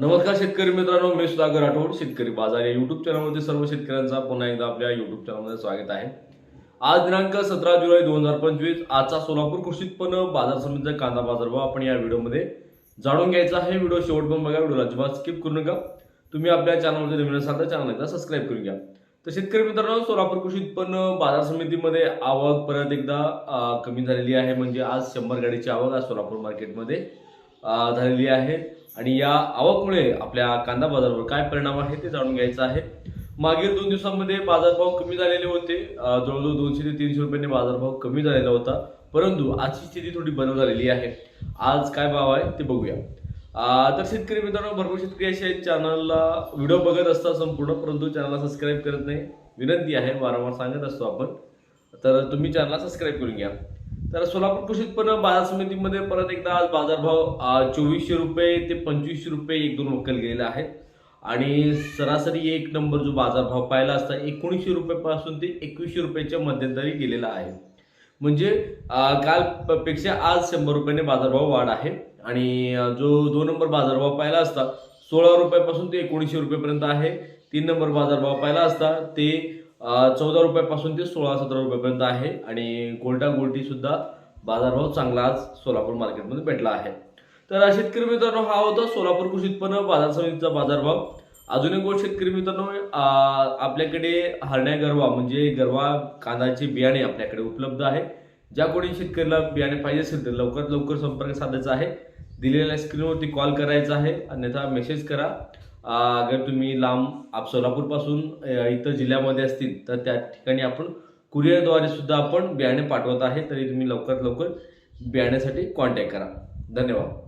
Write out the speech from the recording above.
नमस्कार शेतकरी मित्रांनो मी सुधाकर राठोड शेतकरी बाजार या युट्यूब चॅनलमध्ये सर्व शेतकऱ्यांचा पुन्हा एकदा आपल्या युट्यूब चॅनलमध्ये स्वागत आहे. आज दिनांक सतरा जुलै दोन हजार पंचवीस आजचा सोलापूर कृषी उत्पन्न बाजार समितीचा कांदा बाजारभाव आपण या व्हिडिओमध्ये जाणून घ्यायचा आहे. व्हिडिओ शेवट पण बघा व्हिडिओ अजिबात स्किप करू नका. तुम्ही आपल्या चॅनलमध्ये नवीन असाल तर चॅनल एकदा सबस्क्राईब करून घ्या. तर शेतकरी मित्रांनो सोलापूर कृषी उत्पन्न बाजार समितीमध्ये आवक परत एकदा कमी झालेली आहे. म्हणजे आज शंभर गाडीची आवक आज सोलापूर मार्केटमध्ये झालेली आहे. आणि या आवकमुळे आपल्या कांदा बाजारावर काय परिणाम आहे ते जाणून घ्यायचं आहे. मागील दोन दिवसांमध्ये बाजारभाव कमी झालेले होते. जवळजवळ दोनशे ते तीनशे रुपयांनी बाजारभाव कमी झालेला होता. परंतु आजची स्थिती थोडी बदल झालेली आहे. आज काय भाव आहे ते बघूया. तर शेतकरी मित्रांनो भरपूर शेतकरी असे चॅनलला व्हिडिओ बघत असतात संपूर्ण परंतु चॅनलला सबस्क्राईब करत नाही. विनंती आहे वारंवार सांगत असतो आपण. तर तुम्ही चॅनलला सबस्क्राईब करून घ्या. तर सोलापूर कृषी उत्पन्न बाजार समितीमध्ये परत एकदा आज बाजारभाव चोवीसशे रुपये ते पंचवीसशे रुपये एक दोन वक्कल गेलेला आहे आणि सरासरी एक नंबर जो बाजारभाव पाहिला असता एकोणीसशे रुपयापासून ते एकवीसशे रुपयाच्या मध्यंतरी गेलेला आहे. म्हणजे कालपेक्षा आज शंभर रुपयाने बाजारभाव वाढ आहे. आणि जो दोन नंबर बाजारभाव पाहिला असता सोळा रुपयापासून ते एकोणीसशे रुपयेपर्यंत आहे. तीन नंबर बाजारभाव पाहिला असता ते चौदा रुपयापासून ते सोळा सतरा रुपयापर्यंत आहे आणि गोल्डा गोल्टी सुद्धा बाजारभाव चांगला आज सोलापूर मार्केटमध्ये भेटला आहे. तर शेतकरी मित्रांनो हा होता सोलापूर कृषी उत्पन्न बाजार समितीचा बाजारभाव. अजून एक गोष्ट शेतकरी मित्रांनो आपल्याकडे हरण्या गरवा म्हणजे गरवा कांदाचे बियाणे आपल्याकडे उपलब्ध आहे. ज्या कोणी शेतकऱ्याला बियाणे पाहिजे असेल तर लवकरात लवकर संपर्क साधायचा आहे. दिलेल्या स्क्रीनवरती कॉल करायचा आहे. अन्यथा मेसेज करा. अगर तुम्ही लांब आप सोलापूरपासून इतर जिल्ह्यामध्ये असतील तर त्या ठिकाणी आपण कुरिअरद्वारे सुद्धा आपण बियाणे पाठवत आहे. तरी तुम्ही लवकरात लवकर बियाण्यासाठी कॉन्टॅक्ट करा. धन्यवाद.